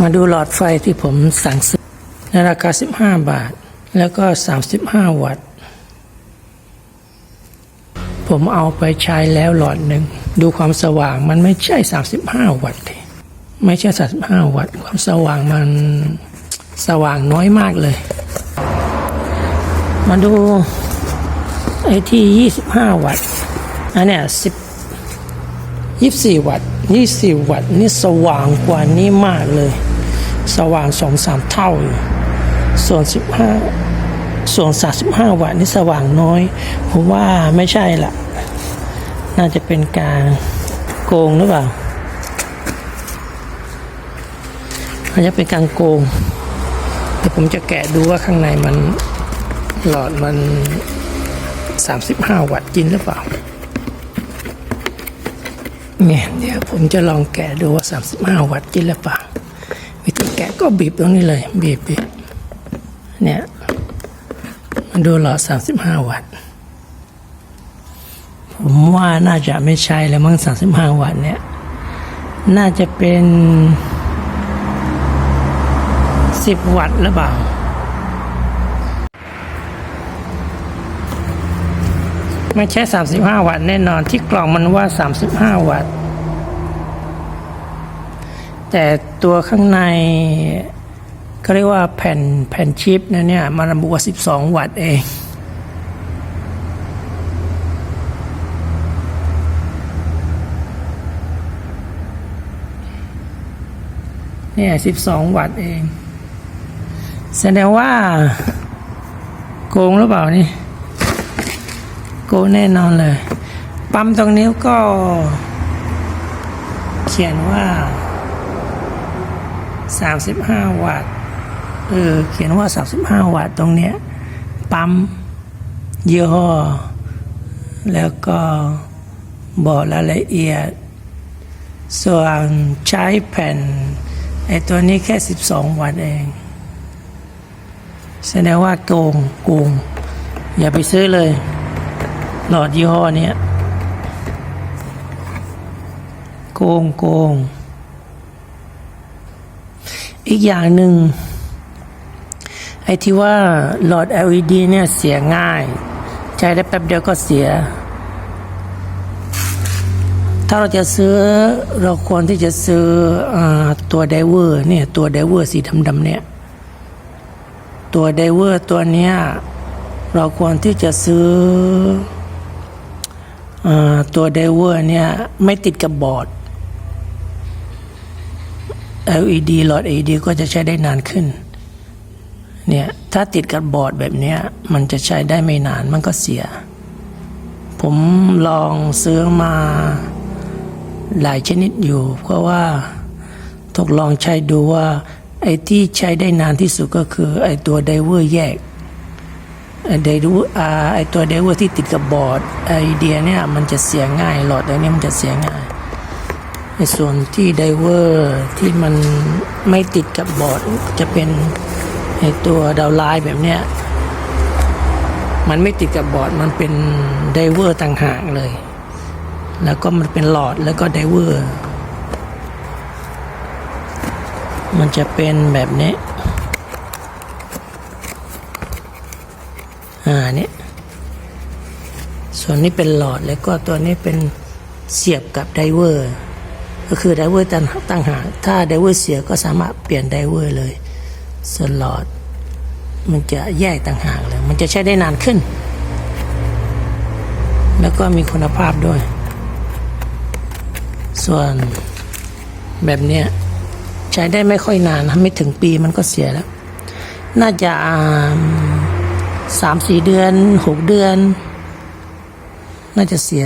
มาดูหลอดไฟที่ผมสั่งซื้อในราคา 15 บาท แล้วก็ 35 วัตต์ ผมเอาไปใช้แล้วหลอดหนึ่ง ดูความสว่างมันไม่ใช่ 35 วัตต์ไม่ใช่ 35 วัตต์ ความสว่างมันสว่างน้อยมากเลย มาดูไอ้ที่ 25 วัตต์อันเนี้ย10 24 วัตต์24 วัตต์นี่สว่างกว่านี้มากเลย สว่างสองสามเท่าอยู่ส่วน15ส่วน35วัตต์นี่สว่างน้อย ผมว่าไม่ใช่ละน่าจะเป็นการโกงหรือเปล่าอาจจะเป็นการโกงแต่ผมจะแกะดูว่าข้างในมันหลอดมัน 35 วัตต์จริงหรือเปล่าเนี่ยเดี๋ยวผมจะลองแกะดูว่า 35 วัตต์จริงหรือเปล่า แกะก็บีบตรงนี้เลย บีบบีบเนี่ยมาดูหลอด35 วัตต์ ผมว่าน่าจะไม่ใช่แล้วมั้ง35 วัตต์เนี่ย น่าจะเป็น 10 วัตต์หรือเปล่าไม่ใช่ 35 วัตต์แน่นอนที่กล่องมันว่า 35 วัตต์ แต่ตัวข้างในเขาเรียกว่าแผ่นแผ่นชิปนะเนี่ย มันระบุว่า 12 วัตต์เอง เนี่ย 12 วัตต์เอง แสดงว่า โกงหรือเปล่านี่ โกงแน่นอนเลย ปั๊มตรงนิ้ก็ เขียนว่า 35 วัตต์เออเขียนว่า 35 วัตต์ตรงเนี้ยปั๊มยี่ห้อ แล้วก็บอกรายละเอียด ส่วนใช้แผ่นไอตัวนี้แค่ 12 วัตต์เอง แสดงว่าโกงโกงอย่าไปซื้อเลย หลอดยี่ห้อเนี้ยโกงโกง อีกอย่างหนึ่งไอ้ที่ว่าหลอด LED เนี่ยเสียง่าย ใช้ได้แป๊บเดียวก็เสีย ถ้าเราจะซื้อเราควรที่จะซื้ออตัวไดเวอร์เนี่ยตัวไดเวอร์สีดำๆเนี่ย ตัวไดเวอร์ตัวเนี้ยเราควรที่จะซื้ออตัวไดเวอร์เนี่ยไม่ติดกับบอร์ด LED หลอด LED ก็จะใช้ได้นานขึ้น เนี่ย ถ้าติดกับบอร์ดแบบเนี้ยมันจะใช้ได้ไม่นานมันก็เสีย ผมลองซื้อมาหลายชนิดอยู่ เพราะว่าทดลองใช้ดูว่าไอ้ที่ใช้ได้นานที่สุดก็คือไอ้ตัวไดเวอร์แยกไอ้ไดเวอร์ไอ้ตัวไดเวอร์ที่ติดกับบอร์ดไอเดียเนี่ยมันจะเสียง่ายหลอดตัวนี้มันจะเสียง่าย ในส่วนที่ไดเวอร์ที่มันไม่ติดกับบอร์ดจะเป็นไอตัวดาวไลน์แบบเนี้ยมันไม่ติดกับบอร์ดมันเป็นไดเวอร์ต่างหากเลย แล้วก็มันเป็นหลอดแล้วก็ไดเวอร์มันจะเป็นแบบนี้ อ่าเนี่ยส่วนนี้เป็นหลอดแล้วก็ตัวนี้เป็นเสียบกับไดเวอร์ ก็คือไดเวอร์ตั้งตั้งหากถ้าไดเวอร์เสียก็สามารถเปลี่ยนไดเวอร์เลยสลอดมันจะแยกต่างหากเลย มันจะใช้ได้นานขึ้น แล้วก็มีคุณภาพด้วย ส่วนแบบเนี้ยใช้ได้ไม่ค่อยนานไม่ถึงปีมันก็เสียแล้ว น่าจะสามสี่เดือนหกเดือน น่าจะเสีย